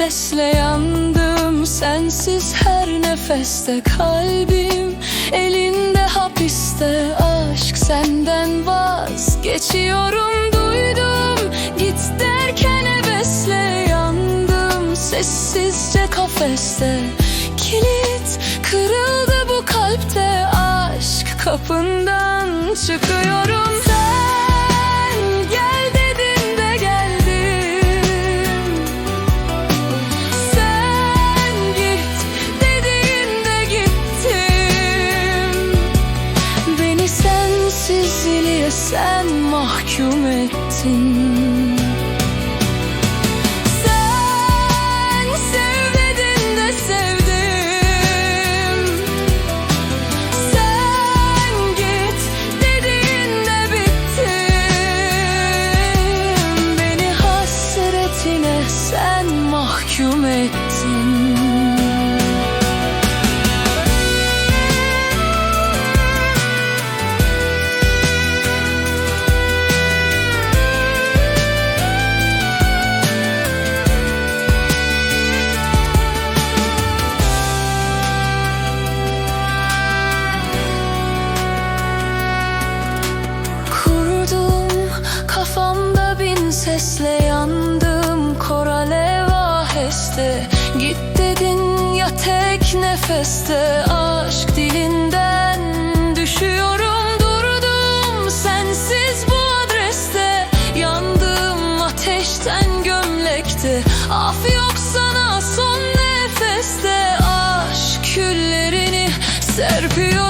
sesle yandım. Sensiz her nefeste kalbim. Elinde hapiste aşk senden vazgeçiyorum. Duydum Git derken hevesle yandım. Sessizce kafeste Kilit kırıldı bu kalpte. Aşk kapından çıkıyorum mahkum ettin. Sen sevmedin de sevdim. Sen git dediğinde bittim Beni hasretine sen mahkum ettin bin sesle yandım Korale vaheste. Git dedin ya tek nefeste Aşk dilinden düşüyorum durdum Sensiz bu adreste. Yandım ateşten gömlekte Af yok sana son nefeste. Aşk küllerini serpiyorum